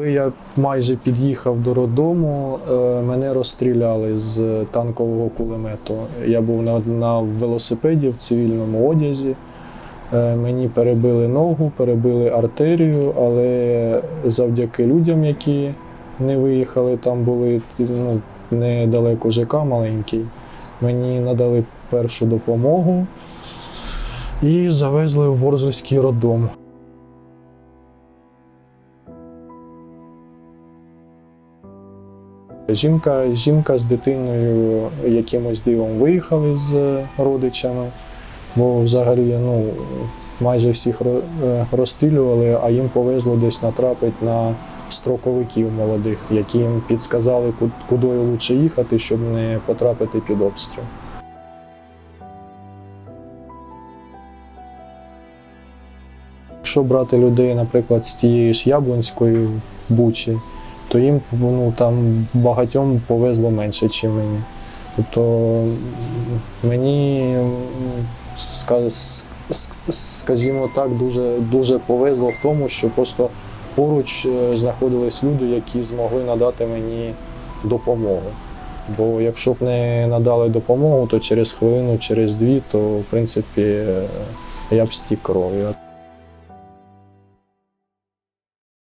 Коли я майже під'їхав до роддому, е, мене розстріляли з танкового кулемету. Я був на, на велосипеді в цивільному одязі. Е, Мені перебили ногу, перебили артерію, але завдяки людям, які не виїхали, там були ну, недалеко ЖК маленький. Мені надали першу допомогу і завезли в Ворзельський роддом. Жінка, жінка з дитиною якимось дивом виїхали з родичами, бо взагалі ну, майже всіх е, розстрілювали, а їм повезло десь натрапити на строковиків молодих, які їм підсказали, ку- куди краще їхати, щоб не потрапити під обстріл. Якщо брати людей, наприклад, з тієї ж Яблонської в Бучі, то їм ну, там багатьом повезло менше, ніж мені. Тобто мені, скажімо так, дуже, дуже повезло в тому, що просто поруч е, знаходились люди, які змогли надати мені допомогу. Бо якщо б не надали допомогу, то через хвилину, через дві, то в принципі е, я б стік кров'ю.